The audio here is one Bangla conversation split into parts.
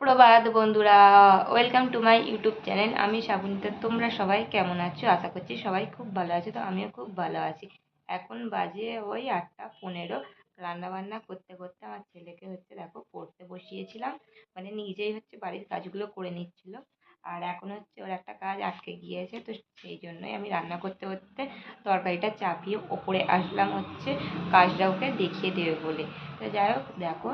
প্রভাত বন্ধুরা welcome to my YouTube channel আমি শ্রাবণীতা তোমরা সবাই কেমন আছো? আশা করছি সবাই খুব ভালো আছো, তো আমিও খুব ভালো আছি। এখন বাজে ওই আটটা পনেরো। রান্না বান্না করতে করতে আমার ছেলেকে হচ্ছে দেখো পড়তে বসিয়েছিলাম। মানে নিজেই হচ্ছে বাড়ির কাজগুলো করে নিচ্ছিল। আর এখন হচ্ছে ওর একটা কাজ আটকে গিয়েছে, তো সেই জন্যই আমি রান্না করতে করতে তরকারিটা চাপিয়ে ওপরে আসলাম হচ্ছে কাজটা ওকে দেখিয়ে দেবে বলে। তো যাই হোক, দেখো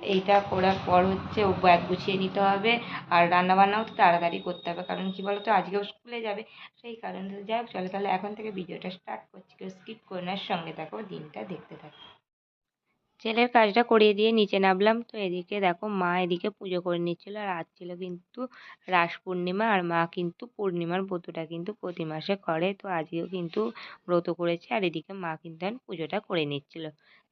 এইটা করার পর হচ্ছে ও ব্যাগ গুছিয়ে নিতে হবে আর রান্নাবান্নাও তো তাড়াতাড়ি করতে হবে। কারণ কি বলতো? আজকেও স্কুলে যাবে। সেই কারণে যাই হোক, চলো তাহলে এখন থেকে ভিডিওটা স্টার্ট করছি। কেউ স্কিপ করে না। সঙ্গে থাকো, দিনটা দেখতে থাকো। ছেলের কাজটা করিয়ে দিয়ে নিচে নামলাম। তো এদিকে দেখো মা এদিকে পুজো করে নিচ্ছিল। আর আজ ছিল কিন্তু রাস পূর্ণিমা আর মা কিন্তু পূর্ণিমার ব্রতটা কিন্তু প্রতি মাসে করে। তো আজকেও কিন্তু ব্রত করেছে আর এদিকে মা কিন্তু পুজোটা করে নিচ্ছিল।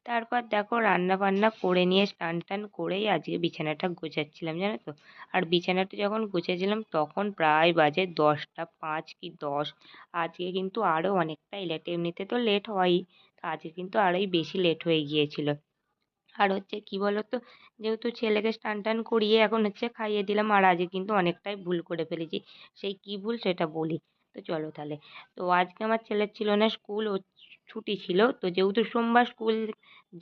তারপর দেখো রান্না বান্না করে নিয়ে স্নান টান করেই আজকে বিছানাটা গোছাচ্ছিলাম, জানো তো? আর বিছানাটা যখন গুছাচ্ছিলাম তখন প্রায় বাজে দশটা পাঁচ কি দশ। আজকে কিন্তু আরও অনেকটাই লেট, এমনিতে তো লেট হয়ই। আজকে কিন্তু আরোই বেশি লেট হয়ে গিয়েছিল। আর হচ্ছে কী বলো তো যেহেতু ছেলেকে স্নান টান করিয়ে এখন হচ্ছে খাইয়ে দিলাম, আর আজকে কিন্তু অনেকটাই ভুল করে ফেলেছি। সেই কী ভুল সেটা বলি। তো চলো তাহলে। তো আজকে আমার ছেলের ছিল না স্কুল ও ছুটি ছিল। তো যেহেতু সোমবার স্কুল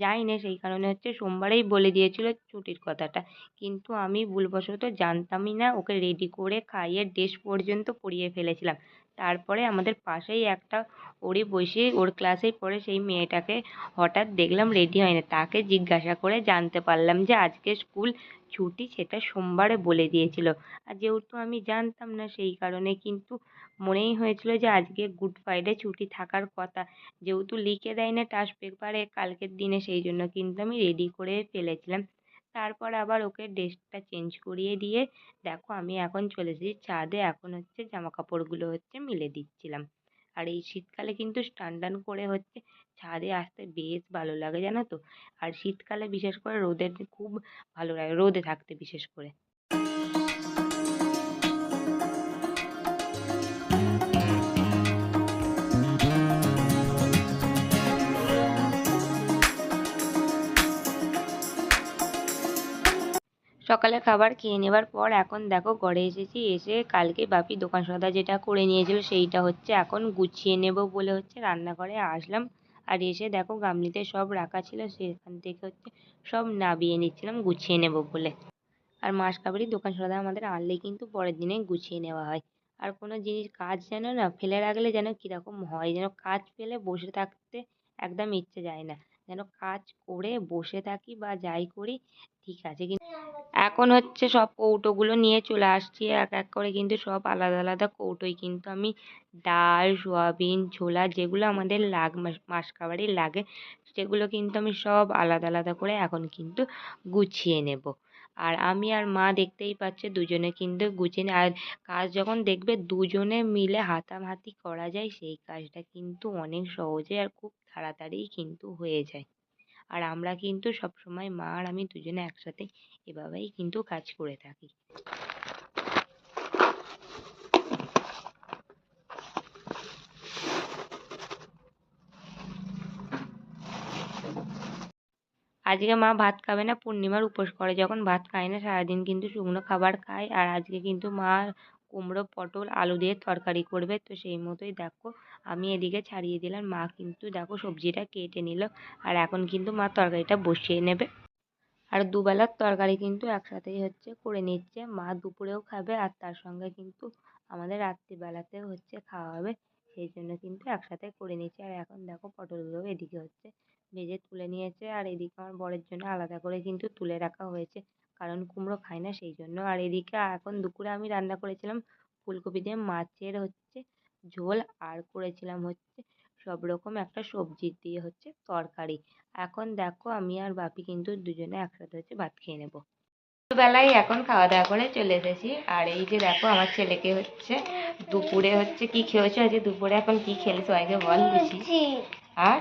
যায় না সেই কারণে হচ্ছে সোমবারেই বলে দিয়েছিল ছুটির কথাটা। কিন্তু আমি ভুলবশত জানতামই না, ওকে রেডি করে খাইয়ে ড্রেস পর্যন্ত পরিয়ে ফেলেছিলাম। তারপরে আমাদের পাশেই একটা ওরই বসে, ওর ক্লাসেই পড়ে সেই মেয়েটাকে হঠাৎ দেখলাম রেডি হয় না তাকে জিজ্ঞাসা করে জানতে পারলাম যে আজকে স্কুল ছুটি সেটা সোমবারে বলে দিয়েছিল। আর যেহেতু আমি জানতাম না সেই কারণে কিন্তু মনেই হয়েছিল যে আজকে গুড ফ্রাইডে ছুটি থাকার কথা। যেহেতু লিখে দেয় না টাস্ক পেপারে কালকের দিনে, সেই জন্য কিন্তু আমি রেডি করে ফেলেছিলাম। তারপর আবার ওকে ড্রেসটা চেঞ্জ করিয়ে দিয়ে, দেখো আমি এখন চলে এসেছি ছাদে, এখন হচ্ছে জামা কাপড়গুলো হচ্ছে মিলে দিচ্ছিলাম। আর এই শীতকালে কিন্তু স্নান টান করে হচ্ছে ছাদে আসতে বেশ ভালো লাগে, জানো তো? আর শীতকালে বিশেষ করে রোদের খুব ভালো লাগে, রোদে থাকতে বিশেষ করে। সকালে খাবার খেয়ে নেবার পর এখন দেখো ঘরে এসেছি, এসে কালকে বাপি দোকান সওদা যেটা করে নিয়েছিল সেইটা হচ্ছে এখন গুছিয়ে নেব বলে হচ্ছে রান্নাঘরে আসলাম। আর এসে দেখো গামলিতে সব রাখা ছিল, সেখান থেকে হচ্ছে সব নাবিয়ে নিচ্ছিলাম, গুছিয়ে নেব বলে। আর মাসকাবারি দোকান সওদা আমাদের আনলেই কিন্তু পরের দিনে গুছিয়ে নেওয়া হয়। আর কোনো জিনিস কাজ যেন না, ফেলে রাখলে যেন কীরকম হয়, যেন কাজ ফেলে বসে থাকতে একদম ইচ্ছে যায় না। যেন কাজ করে, বসে থাকি বা যাই করি, ঠিক আছে। কিন্তু এখন হচ্ছে সব কৌটোগুলো নিয়ে চলে আসছি, এক এক করে কিন্তু সব আলাদা আলাদা কৌটোয় কিন্তু আমি ডাল, সোয়াবিন, ছোলা যেগুলো আমাদের লাগ মাস খাবারই লাগে, সেগুলো কিন্তু আমি সব আলাদা আলাদা করে এখন কিন্তু গুছিয়ে নেব। আর আমি আর মা দেখতেই পাচ্ছে দুজনে কিন্তু গুছিয়ে আর কাজ যখন দেখবে দুজনে মিলে হাতাহাতি করা যায় সেই কাজটা কিন্তু অনেক সহজে আর খুব তাড়াতাড়ি কিন্তু হয়ে যায়। আর আমরা কিন্তু সবসময় মা আর আমি দুজনে একসাথে এভাবেই কিন্তু কাজ করে থাকি। আজকে মা ভাত খাবে না, পূর্ণিমার উপোস করে। যখন ভাত খায় না, সারাদিন কিন্তু শুকনো খাবার খায়। আর আজকে কিন্তু মা কুমড়ো, পটল, আলু দিয়ে তরকারি করবে। তো সেই মতোই দেখো, আমি এদিকে ছাড়িয়ে দিলাম। মা কিন্তু দেখো সবজিটা কেটে নিল। আর এখন কিন্তু মা তরকারিটা বসিয়ে নেবে। আর দুবেলার তরকারি কিন্তু একসাথেই হচ্ছে করে নিচ্ছে। মা দুপুরেও খাবে আর তার সঙ্গে কিন্তু আমাদের রাত্রিবেলাতেও হচ্ছে খাওয়া হবে। সেই জন্য কিন্তু একসাথে করে নিচ্ছে। আর এখন দেখো পটলগুলো এদিকে হচ্ছে ভেজে তুলে নিয়েছে আর এদিকে আমার বরের জন্য আলাদা করে কিন্তু তুলে রাখা হয়েছে। কারণ কুমড়ো খায় না সেই জন্য। আর এদিকে এখন দুপুরে আমি রান্না করেছিলাম ফুলকপি দিয়ে মাছের হচ্ছে ঝোল আর করেছিলাম হচ্ছে সব রকম একটা সবজি দিয়ে হচ্ছে তরকারি। এখন দেখো আমি আর বাপি কিন্তু দুজনে একসাথে হচ্ছে ভাত খেয়ে নেব। দুবেলায় এখন খাওয়া দাওয়া করে চলে এসেছি। আর এই যে দেখো আমার ছেলেকে হচ্ছে দুপুরে হচ্ছে কি খেয়েছো? আজকে দুপুরে এখন কি খেলে সবাইকে বল লুচি আর?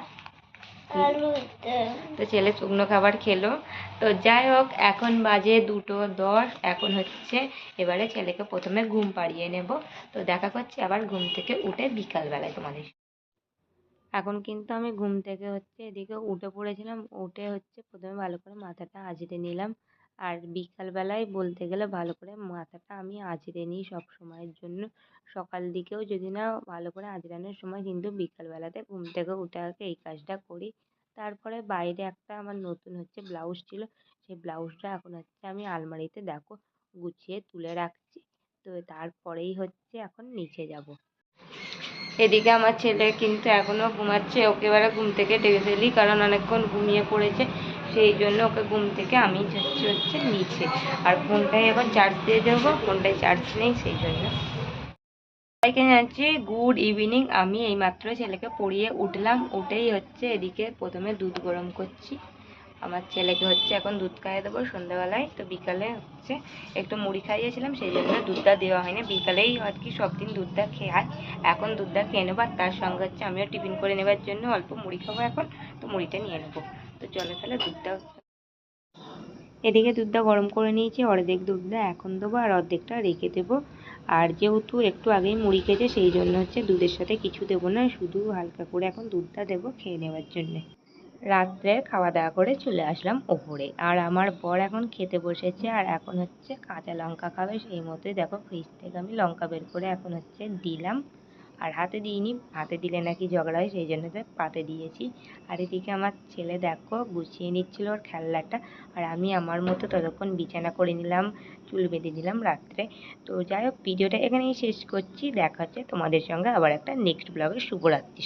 তো ছেলে শুকনো খাবার খেলো। তো যাই হোক, এখন বাজে দুটো দশ, এখন হচ্ছে এবারে ছেলেকে প্রথমে ঘুম পাড়িয়ে নেব। তো দেখা করছি আবার ঘুম থেকে উঠে বিকালবেলায় তোমাদের। এখন কিন্তু আমি ঘুম থেকে হচ্ছে এদিকে উঠে পড়েছিলাম, উঠে হচ্ছে প্রথমে ভালো করে মাথাটা আঁচড়ে নিলাম। আর বিকালবেলায় বলতে গেলে ভালো করে মাথাটা আমি আঁচড়ে নিই সব সময়ের জন্য। সকাল দিকেও যদি না ভালো করে আঁচড়ানোর সময় কিন্তু বিকালবেলাতে ঘুম থেকে উঠে আগে এই কাজটা করি। তারপরে বাইরে একটা আমার নতুন হচ্ছে ব্লাউজ ছিল, সেই ব্লাউজটা এখন হচ্ছে আমি আলমারিতে দেখো গুছিয়ে তুলে রাখছি। তো তারপরেই হচ্ছে এখন নিচে যাব। এদিকে আমার ছেলে কিন্তু এখনও ঘুমাচ্ছে, ওকে এবারে ঘুম থেকে ডেকে ফেলি, কারণ অনেকক্ষণ ঘুমিয়ে পড়েছে। সেই জন্য ওকে ঘুম থেকে আমি যাচ্ছি হচ্ছে নিচে। আর ফোনটাই এখন চার্জ দিয়ে দেবো ফোনটায় চার্জ নেই, সেই জন্য। সবাইকে জানাচ্ছি গুড ইভিনিং আমি এইমাত্র ছেলেকে পড়িয়ে উঠলাম, উঠেই হচ্ছে এদিকে প্রথমে দুধ গরম করছি। আমার ছেলেকে হচ্ছে এখন দুধ খাইয়ে দেবো সন্ধ্যাবেলায়। তো বিকালে হচ্ছে একটু মুড়ি খাইয়েছিলাম, সেই জন্য দুধটা দেওয়া হয়নি। বিকালেই আর কি সব দিন দুধটা খেয়ে এখন দুধটা খেয়ে নেব, আর তার সঙ্গে হচ্ছে আমিও টিফিন করে নেবার জন্য অল্প মুড়ি খাব এখন। তো মুড়িটা নিয়ে নেব। তো চলো তাহলে দুধটা এদিকে দুধটা গরম করে নিয়েছি, অর্ধেক দুধটা এখন দেবো আর অর্ধেকটা রেখে দেবো। আর যেহেতু একটু আগেই মুড়ি খেয়েছে, সেই জন্য হচ্ছে দুধের সাথে কিছু দেবো না, শুধু হালকা করে এখন দুধটা দেবো খেয়ে নেওয়ার জন্যে। রাত্রে খাওয়া দাওয়া করে চলে আসলাম ওপরে। আর আমার বর এখন খেতে বসেছে, আর এখন হচ্ছে কাঁচা লঙ্কা খাবে, সেই মতোই দেখো ফ্রিজ থেকে আমি লঙ্কা বের করে এখন হচ্ছে দিলাম। আর হাতে দিইনি, হাতে দিলে নাকি ঝগড়া হয়, সেই জন্য পাতে দিয়েছি। আর এদিকে আমার ছেলে দেখো, গুছিয়ে নিচ্ছিল ওর খেলনাটা, আর আমি আমার মতো ততক্ষণ বিছানা করে নিলাম, চুল বেঁধে নিলাম রাত্রে। তো যাই হোক, ভিডিওটা এখানেই শেষ করছি, দেখা হচ্ছে তোমাদের সঙ্গে আবার একটা নেক্সট ব্লগে শুভরাত্রি।